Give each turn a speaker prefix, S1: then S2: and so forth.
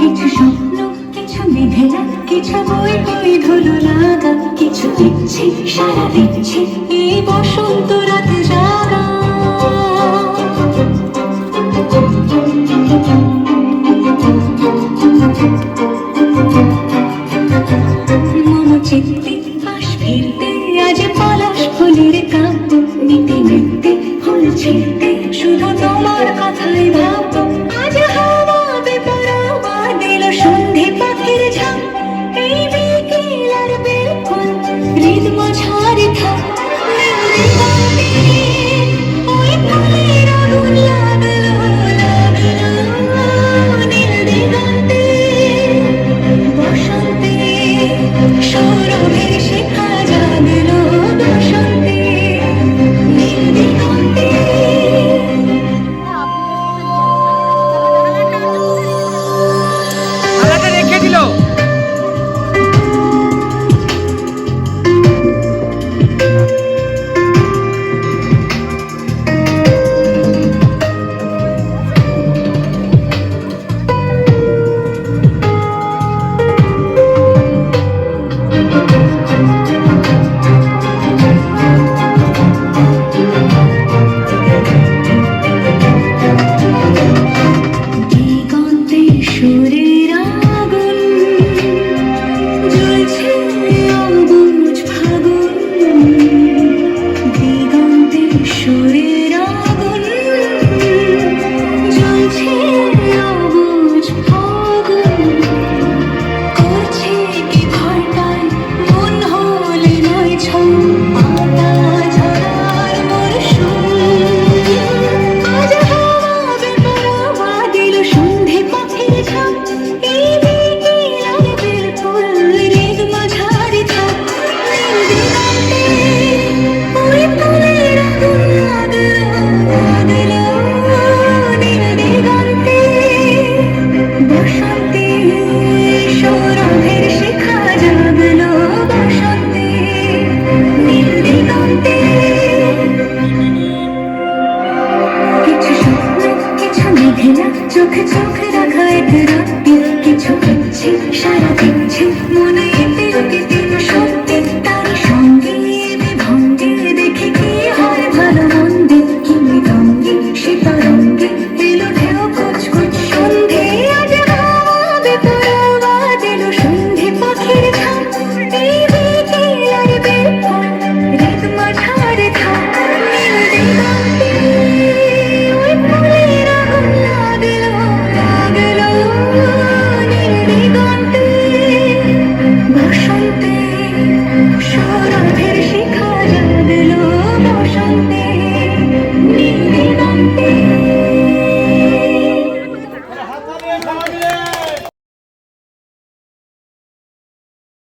S1: কিছু স্বপ্ন, কিছু মেঘেরা কিছু বই বই ধুলো লাগা, কিছু দিচ্ছি সারা দিচ্ছি এই বসন্ত রাতে জাগা। চিত্তে পাশ ফিরতে আজ পলাশ ফুলের কাব্য নিতে নিতে ফুল ছিটতে beauty চোখে চোখে রাখা এক রাত্রি